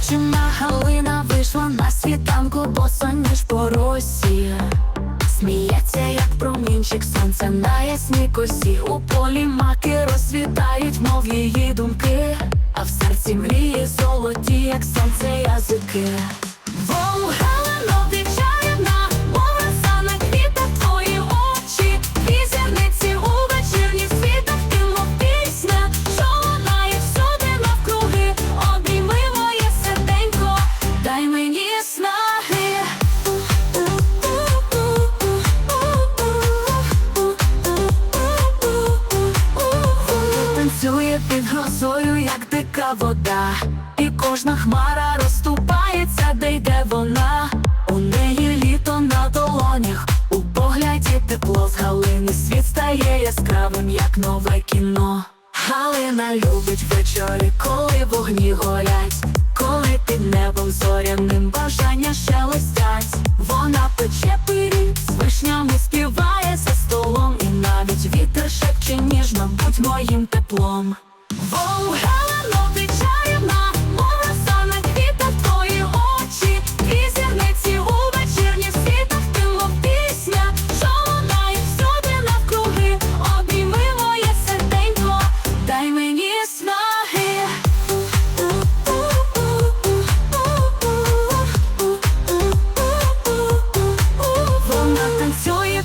Дівчина Галина вийшла на світанку, боса ніж по росі. Сміється, як промінчик сонця на ясній косі. У полі маки розсвітають, мов її думки, а в серці мрії золоті, як сонце язики. Вода, і кожна хмара розступається, де йде вона. У неї літо на долонях, у погляді тепло з галини світ стає яскравим, як нове кіно. Галина любить вечори, коли вогні горять, коли під небом зоряним бажання шелестять. Вона пече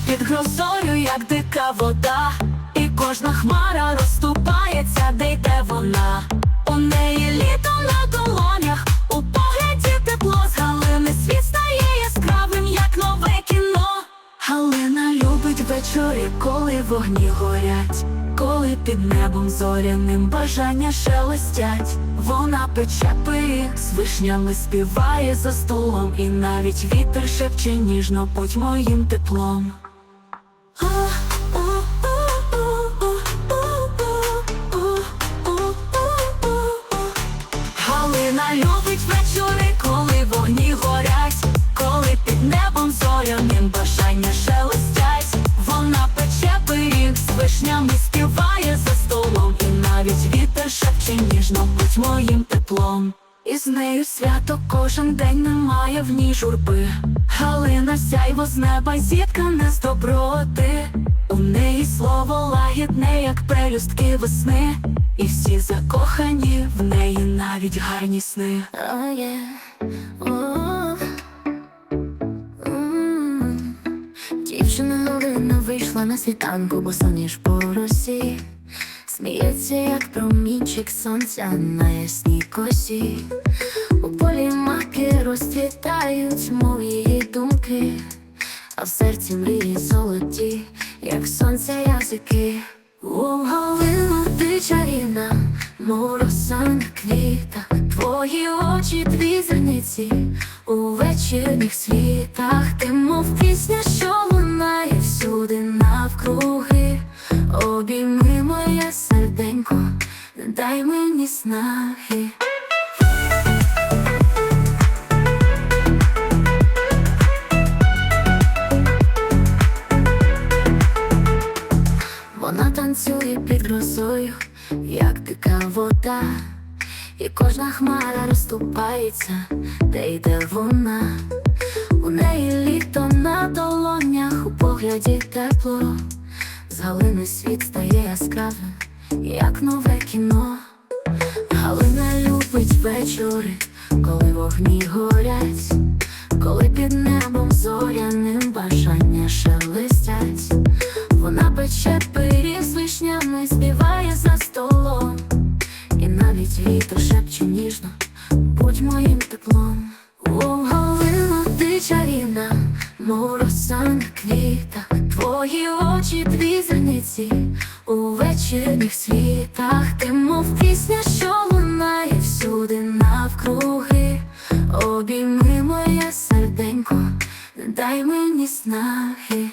під грозою, як дика вода, і кожна хмара розступається, де йде вона. У неї літо на долонях, у погляді тепло з галини світ стає яскравим, як нове кіно. Галина любить вечори, коли вогні горять, коли під небом зоряним бажання шелестять. Вона пече пиріг, з вишнями співає за столом, і навіть вітер шепче ніжно, будь моїм теплом. Будь моїм теплом. І з нею свято кожен день немає в ній журби. Галина сяйво з неба зіткане з доброти. У неї слово лагідне, як прелюстки весни, і всі закохані в неї навіть гарні сни. Oh yeah. Oh. Mm. Дівчина Галина вийшла на світанку, бо соніж по росі. Сміється, як промінчик сонця на ясній косі. У полі маки розцвітають, мов її думки, а в серці мрії золоті, як сонця язики. У Галину ти чарівна, мов на квітах, твої очі дві зірниці у вечірніх світах, ти мов пісня, мені. Вона танцює під грозою, як дика вода, і кожна хмара розступається, де йде вона. У неї літо на долонях, у погляді тепло, з галини світ стає яскравим, як нове кіно. Галина любить вечори, коли вогні горять, коли під небом зоряним бажання шелестять. Вона пече пиріг з вишнями, співає за столом, і навіть вітер шепче ніжно, будь моїм теплом. О, Галино, ти чарівна, мов роса на квітах, твої очі дві зірниці у вечірніх світах, ти мов пісня, що дай мені снаги.